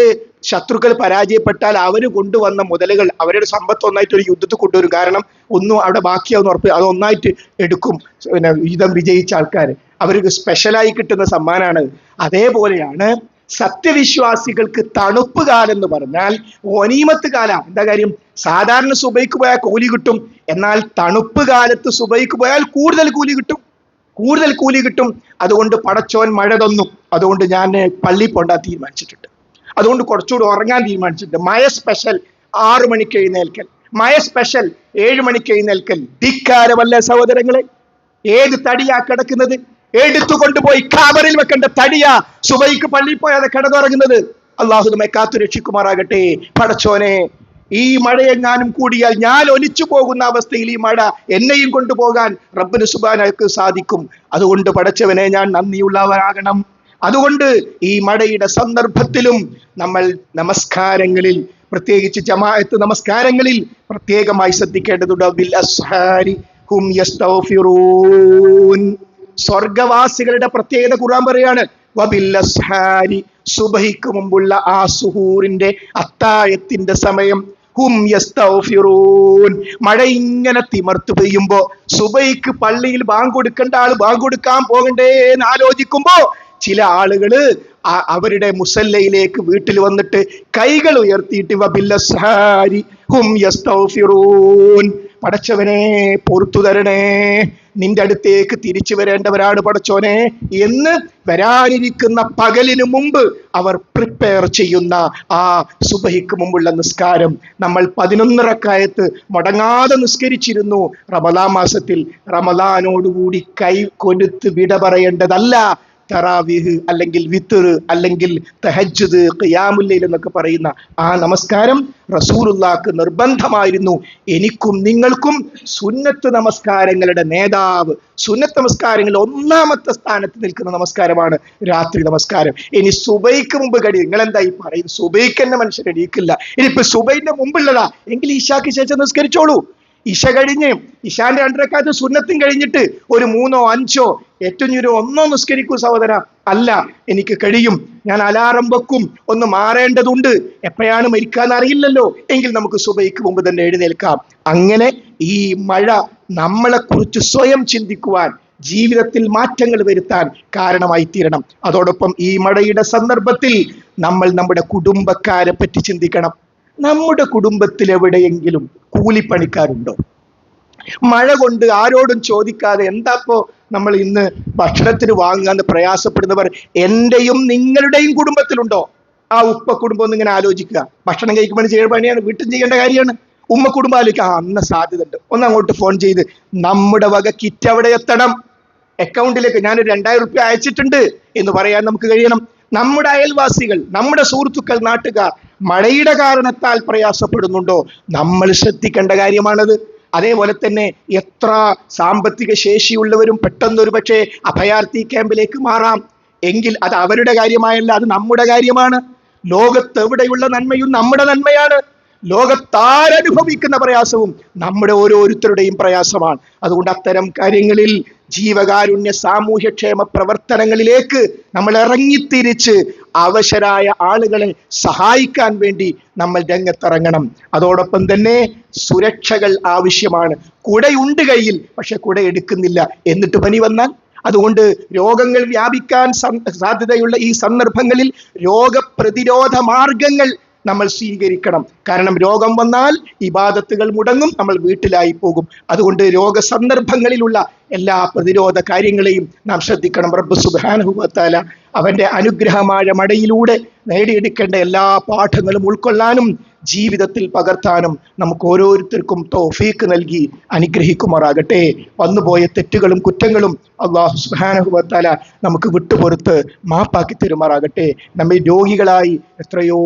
ശത്രുക്കൾ പരാജയപ്പെട്ടാൽ അവർ കൊണ്ടുവന്ന മുതലുകൾ അവരുടെ സമ്പത്ത് ഒന്നായിട്ട് ഒരു യുദ്ധത്തിൽ കൊണ്ടുവരും. കാരണം ഒന്നും അവിടെ ബാക്കിയാവുന്ന ഉറപ്പ് അത് ഒന്നായിട്ട് എടുക്കും. പിന്നെ യുദ്ധം വിജയിച്ച ആൾക്കാർ അവർക്ക് സ്പെഷ്യലായി കിട്ടുന്ന സമ്മാനമാണ് അതേപോലെയാണ് സത്യവിശ്വാസികൾക്ക് തണുപ്പ് കാലം എന്ന് പറഞ്ഞാൽ ഒനീമത്ത് കാലം. എന്താ കാര്യം? സാധാരണ സുബൈക്ക് പോയാൽ കൂലി കിട്ടും. എന്നാൽ തണുപ്പ് കാലത്ത് സുബൈക്ക് പോയാൽ കൂടുതൽ കൂലി കിട്ടും. കൂടുതൽ കൂലി കിട്ടും. അതുകൊണ്ട് പടച്ചോൻ മഴ തന്നു. അതുകൊണ്ട് ഞാൻ പള്ളി പോണ്ടാൻ തീരുമാനിച്ചിട്ടുണ്ട്. അതുകൊണ്ട് കുറച്ചുകൂടി ഉറങ്ങാൻ തീരുമാനിച്ചിട്ടുണ്ട്. മഴ സ്പെഷ്യൽ ആറു മണിക്ക് എഴുന്നേൽക്കൽ. മഴ സ്പെഷ്യൽ ഏഴ് മണിക്ക് എഴുന്നേൽക്കൽ. ധിക്കാരമല്ല സഹോദരങ്ങളെ. ഏത് തടിയാ കിടക്കുന്നത്? എടുത്തു കൊണ്ടുപോയി കാബറിൽ വെക്കേണ്ട തടിയാ സുബൈക്ക് പള്ളിയിൽ പോയാതെ കിടന്നുറങ്ങുന്നത്. അള്ളാഹു നമ്മെ കാത്തു രക്ഷിക്കുമാറാകട്ടെ. പടച്ചോനെ ഈ മഴയെങ്ങാനും കൂടിയാൽ ഞാൻ ഒലിച്ചു പോകുന്ന അവസ്ഥയിൽ ഈ മഴ എന്നെയും കൊണ്ടുപോകാൻ റബ്ബിന് സുബാനക്ക് സാധിക്കും. അതുകൊണ്ട് പടച്ചവനെ ഞാൻ നന്ദിയുള്ളവരാകണം അതുകൊണ്ട് ഈ മഴയുടെ സന്ദർഭത്തിലും നമ്മൾ നമസ്കാരങ്ങളിൽ പ്രത്യേകിച്ച് ജമാഅത്ത് നമസ്കാരങ്ങളിൽ പ്രത്യേകമായി ശ്രദ്ധിക്കേണ്ടതുണ്ട്. സ്വർഗവാസികളുടെ പ്രത്യേകത ഖുർആൻ പറയാണ് സുബഹിക്ക് മുമ്പുള്ള ആ സുഹൂറിന്റെ അത്തായത്തിന്റെ സമയം ഹും യസ്തൗഫിറൂൻ. മഴ ഇങ്ങനെ തിമർത്തു പെയ്യുമ്പോ സുബൈക്ക് പള്ളിയിൽ ബാങ്ക് കൊടുക്കേണ്ട ആൾ ബാങ്ക് കൊടുക്കാൻ പോകണ്ടേ എന്ന് ആലോചിക്കുമ്പോ ചില ആളുകൾ അവരുടെ മുസല്ലയിലേക്ക് വീട്ടിൽ വന്നിട്ട് കൈകൾ ഉയർത്തിയിട്ട് വബില്ലസ്ഹാരി ഹും യസ്തഗ്ഫിറൂൻ പടച്ചവനെ പൊറത്തു തരണേ നിന്റെ അടുത്തേക്ക് തിരിച്ചു വരേണ്ടവരാണ് പടച്ചോനെ. എന്ന് വരാനിരിക്കുന്ന പകലിനു മുമ്പ് അവർ പ്രിപ്പയർ ചെയ്യുന്ന ആ സുബഹിക്ക് മുമ്പുള്ള നിസ്കാരം നമ്മൾ പതിനൊന്നരക്കായത്ത് മുടങ്ങാതെ നിസ്കരിച്ചിരുന്നു. റമദാ മാസത്തിൽ റമദാനോടുകൂടി കൈ കൊരുത്ത് വിട പറയേണ്ടതല്ല. തറാവിഹ് അല്ലെങ്കിൽ വിത്തർ അല്ലെങ്കിൽ തഹജ്ജുദ് ഖിയാമുല്ലൈൽ എന്നൊക്കെ പറയുന്ന ആ നമസ്കാരം റസൂലുള്ളാഹിക്ക് നിർബന്ധമായിരുന്നു. എനിക്കും നിങ്ങൾക്കും സുന്നത്ത് നമസ്കാരങ്ങളുടെ നേതാവ് സുന്നത്ത് നമസ്കാരങ്ങളിൽ ഒന്നാമത്തെ സ്ഥാനത്ത് നിൽക്കുന്ന നമസ്കാരമാണ് രാത്രി നമസ്കാരം. ഇനി സുബൈക്ക് മുമ്പ് കടി നിങ്ങൾ എന്താ ഈ പറയുന്നത് സുബൈക്ക് തന്നെ മനുഷ്യൻ എണീക്കില്ല. ഇനിയിപ്പോ സുബൈന്റെ മുമ്പുള്ളതാ. എങ്കിൽ ഈശാക്ക് ശേഷം നിസ്കരിച്ചോളൂ. ഇഷ കഴിഞ്ഞ് ഇഷാന്റെ രണ്ടരക്കാലത്ത് സുന്നത്തും കഴിഞ്ഞിട്ട് ഒരു മൂന്നോ അഞ്ചോ ഏറ്റവും ഒരു ഒന്നോ നിസ്കരിക്കൂ സഹോദര. അല്ല എനിക്ക് കഴിയും. ഞാൻ അലാറം വെക്കും. ഒന്ന് മാറേണ്ടതുണ്ട്. എപ്പോഴാണ് മരിക്കാൻ അറിയില്ലല്ലോ. എങ്കിൽ നമുക്ക് സുബൈക്ക് മുമ്പ് തന്നെ എഴുന്നേൽക്കാം. അങ്ങനെ ഈ മഴ നമ്മളെ കുറിച്ച് സ്വയം ചിന്തിക്കുവാൻ ജീവിതത്തിൽ മാറ്റങ്ങൾ വരുത്താൻ കാരണമായി തീരണം അതോടൊപ്പം ഈ മഴയുടെ സന്ദർഭത്തിൽ നമ്മൾ നമ്മുടെ കുടുംബക്കാരെ പറ്റി ചിന്തിക്കണം. നമ്മുടെ കുടുംബത്തിൽ എവിടെയെങ്കിലും കൂലിപ്പണിക്കാരുണ്ടോ? മഴ കൊണ്ട് ആരോടും ചോദിക്കാതെ എന്താപ്പോ നമ്മൾ ഇന്ന് ഭക്ഷണത്തിന് വാങ്ങാന്ന് പ്രയാസപ്പെടുന്നവർ എന്റെയും നിങ്ങളുടെയും കുടുംബത്തിലുണ്ടോ? ആ ഉപ്പ കുടുംബം ഒന്ന് ഇങ്ങനെ ആലോചിക്കുക. ഭക്ഷണം കഴിക്കുമ്പോൾ ചെയ്യേണ്ട പണിയാണ് വീട്ടിൽ ചെയ്യേണ്ട കാര്യമാണ്. ഉമ്മ കുടുംബം ആലോചിക്കുക. ആ അന്ന സാധ്യത ഉണ്ട് ഒന്ന് അങ്ങോട്ട് ഫോൺ ചെയ്ത് നമ്മുടെ വക കിറ്റ് അവിടെ എത്തണം. അക്കൗണ്ടിലേക്ക് ഞാനൊരു രണ്ടായിരം റുപ്യ അയച്ചിട്ടുണ്ട്. എന്ന് പറയാൻ നമുക്ക് കഴിയണം. നമ്മുടെ അയൽവാസികൾ നമ്മുടെ സുഹൃത്തുക്കൾ നാട്ടുകാർ മഴയുടെ കാരണത്താൽ പ്രയാസപ്പെടുന്നുണ്ടോ? നമ്മൾ ശ്രദ്ധിക്കേണ്ട കാര്യമാണത്. അതേപോലെ തന്നെ എത്ര സാമ്പത്തിക ശേഷിയുള്ളവരും പെട്ടെന്ന് ഒരു പക്ഷേ അഭയാർത്ഥി ക്യാമ്പിലേക്ക് മാറാം. എങ്കിൽ അത് അവരുടെ കാര്യമായല്ല അത് നമ്മുടെ കാര്യമാണ്. ലോകത്ത് എവിടെയുള്ള നന്മയും നമ്മുടെ നന്മയാണ്. ലോകത്താരനുഭവിക്കുന്ന പ്രയാസവും നമ്മുടെ ഓരോരുത്തരുടെയും പ്രയാസമാണ്. അതുകൊണ്ട് അത്തരം കാര്യങ്ങളിൽ ജീവകാരുണ്യ സാമൂഹ്യക്ഷേമ പ്രവർത്തനങ്ങളിലേക്ക് നമ്മൾ ഇറങ്ങിത്തിരിച്ച് അവശരായ ആളുകളെ സഹായിക്കാൻ വേണ്ടി നമ്മൾ രംഗത്തിറങ്ങണം. അതോടൊപ്പം തന്നെ സുരക്ഷകൾ ആവശ്യമാണ്. കുടയുണ്ട് കയ്യിൽ പക്ഷെ കുട എടുക്കുന്നില്ല എന്നിട്ട് പനി വന്നാൽ. അതുകൊണ്ട് രോഗങ്ങൾ വ്യാപിക്കാൻ സാധ്യതയുള്ള ഈ സന്ദർഭങ്ങളിൽ രോഗപ്രതിരോധ മാർഗങ്ങൾ നമ്മൾ സ്വീകരിക്കണം. കാരണം രോഗം വന്നാൽ ഇബാദത്തുകൾ മുടങ്ങും നമ്മൾ വീട്ടിലായി പോകും. അതുകൊണ്ട് രോഗസന്ദർഭങ്ങളിലുള്ള എല്ലാ പ്രതിരോധ കാര്യങ്ങളെയും നാം ശ്രദ്ധിക്കണം. റബ്ബ് സുബാനുഭവത്താല അവന്റെ അനുഗ്രഹമായ മടയിലൂടെ നേടിയെടുക്കേണ്ട എല്ലാ പാഠങ്ങളും ഉൾക്കൊള്ളാനും ജീവിതത്തിൽ പകർത്താനും നമുക്ക് ഓരോരുത്തർക്കും തോഫീക്ക് നൽകി അനുഗ്രഹിക്കുമാറാകട്ടെ. വന്നുപോയ തെറ്റുകളും കുറ്റങ്ങളും അള്ളാഹു സുബാനുഭവത്താല നമുക്ക് വിട്ടുപൊറുത്ത് മാപ്പാക്കി തരുമാറാകട്ടെ. നമ്മെ രോഗികളായി എത്രയോ